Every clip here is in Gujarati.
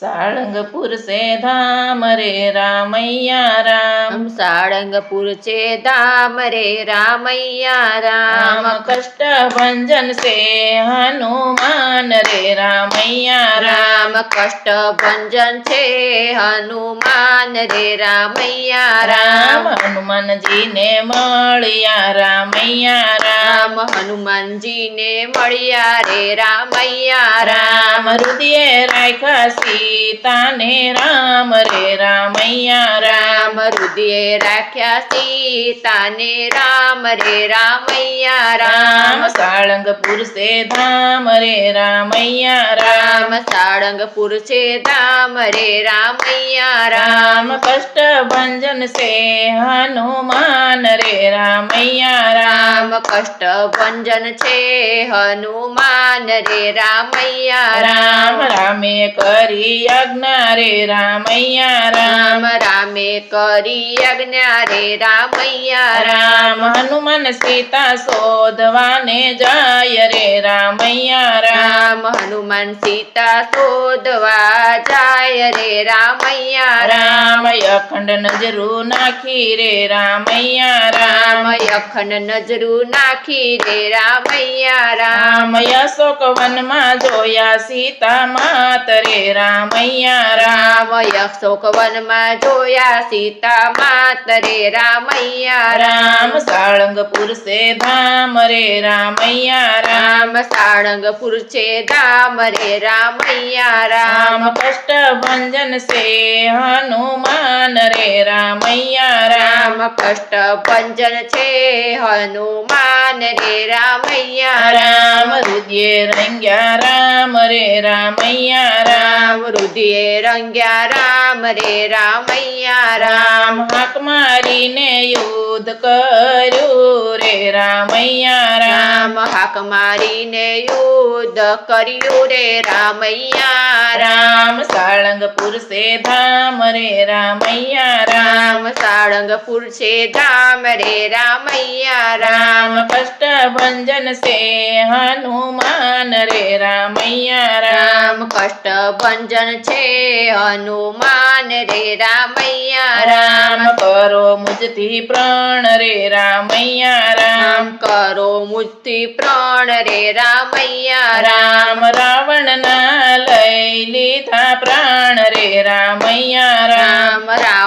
સાળંગપુર છે ધામ રે રામૈયા રામ. સાળંગપુર છે ધામ રે રામૈયા રામ. કષ્ટ ભંજન છે હનુમાન રે રામૈયા રામ કષ્ટ ભંજન છે હનુમાન રે રામૈયા રામ. રામ હનુમાનજીને મળ્યા રામૈયા રામ રામ હનુમાનજીને મળ્યા રે રામૈયા રામ. હૃદય રાખ્યા સીતાને રામ. રે રામૈયા રામ હૃદય રાખ્યા સીતાને રામ રે રામૈયા રામ સાળંગપુર સે ધામ રે રામૈયા રામ સાળંગપુર છે ધામ રે રામૈયા રામ કષ્ટ ભંજન સે હનુમાન રે રામૈયા રામ કષ્ટ ભંજન છે હનુમાન રે રામૈયા રામ રામ કરી યજ્ઞ રે રામૈયા રામ રામે રામે કરી યજ્ઞ રે રામૈયા રામ રામ. હનુમાન સીતા શોધવાને જાય રે રામૈયા રામ હનુમાન સીતા શોધવા જાય રે રામૈયા રામ અખંડ નજરું નાખી રે રામૈયા રામ. અખંડ નજરું નાખી રે રામૈયા રામ. અશોક વનમાં જોયા સીતા માત રે રામૈયા રામ. અશોક વનમાં જોયા સીતા માત રે રામૈયા રામ. સાળંગપુર સે ધામ રે રામૈયા રામ. રામ સાળંગપુર છે ધામ રે રામૈયા રામ. રામ કષ્ટ ભંજન સે હનુમાન રે રામૈયા રામ. રામ કષ્ટ ભંજન છે હનુમાન રે રામૈયા રામ. હૃદય રંગ્યા રામ રે રામૈયા રામ રામ રંગ્યા રામ રે રામૈયા રામ. હાક મારીને યુદ્ધ કર્યું રે રામૈયા રામ. હાક મારીને યુદ્ધ કર્યું રે રામૈયા રામ. સાળંગપુર સે ધામ રે રામૈયા રામ રામ. સાળંગપુર છે ધામ રે રામૈયા રામ કષ્ટ ભંજન સે હનુમાન રે રામૈયા રામ કષ્ટ ભંજન છે હનુમાન રે રામૈયા રામ કરો મુજથી પ્રાણ રે રામૈયા રામ કરો મુક્તિ પ્રાણ રે રામૈયા રામ રાવણ ના લઈ લીધા પ્રાણ રે રામૈયા રામ રામ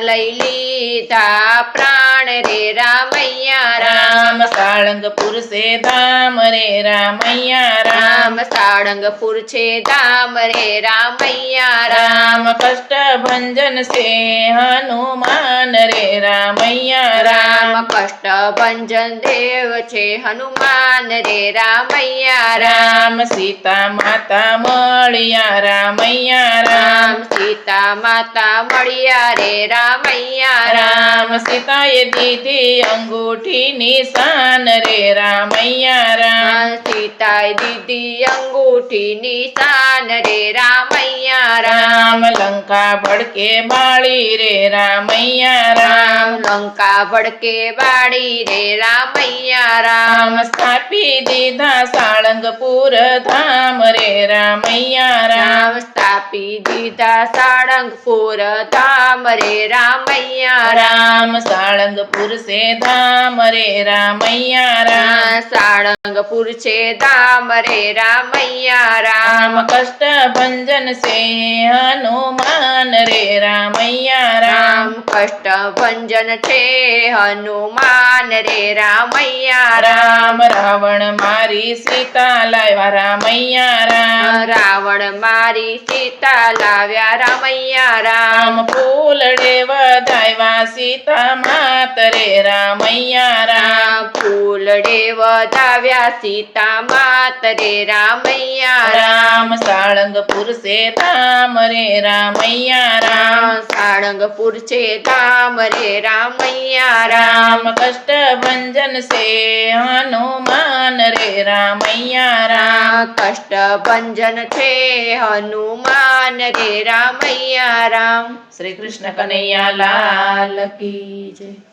લઈ લીધા પ્રાણ રે રામૈયા. રામ સાળંગપુર સે ધામ રે રામૈયા રામ. સાળંગપુર છે ધામ રે રામૈયા રામ. કષ્ટ ભંજન સે હનુમાન રે રામૈયા રામ. કષ્ટ ભંજન દેવ છે હનુમાન રે રામૈયા રામ. સીતા માતા મળ્યા રામૈયા રામ. સીતા માતા મળ્યા રે રામૈયા રામ. સીતાએ દીધી અંગૂઠી નિશાન રે રામૈયા રામ. સીતાએ દીદી અંગૂઠી નિશાન રે રામૈયા રામ. લંકા ભડકે બાળી રે રામૈયા રામ. લંકા ભડકે બાળી રે રામૈયા રામ. સ્થાપી દીધા સાળંગપુર ધામ રે રામૈયા રામ સ્થાપી દીધા સાળંગપુર ધામ રે રામૈયા રામ. રામ સાળંગપુર સે ધામ રે રામૈયા રામ. સાળંગપુર છે ધામ રે રામૈયા રામ. કષ્ટ ભંજન છે હનુમાન રે રામૈયા રામ. કષ્ટ ભંજન છે હનુમાન રે રામૈયા રામ. રાવણ મારી સીતા લાવ્યા રામૈયા રામ. રાવણ મારી સીતા લાવ્યા રામૈયા રામ. રામ ફૂલડે વધાવ્યા સીતા માત રે રામૈયા રામ. ફૂલડે વધાવ્યા સીતા માત રે રામૈયા રામ સાળંગપુર છે ધામ રે રામૈયા રામ. સાળંગપુર છે ધામ રે રામૈયા રામ. કષ્ટ ભંજન છે હનુમાન રે રામૈયા રામ. રામ કષ્ટ ભંજન છે હનુમાન રે રામૈયા રામ. શ્રી કૃષ્ણ કનૈયા લાલ કી જય.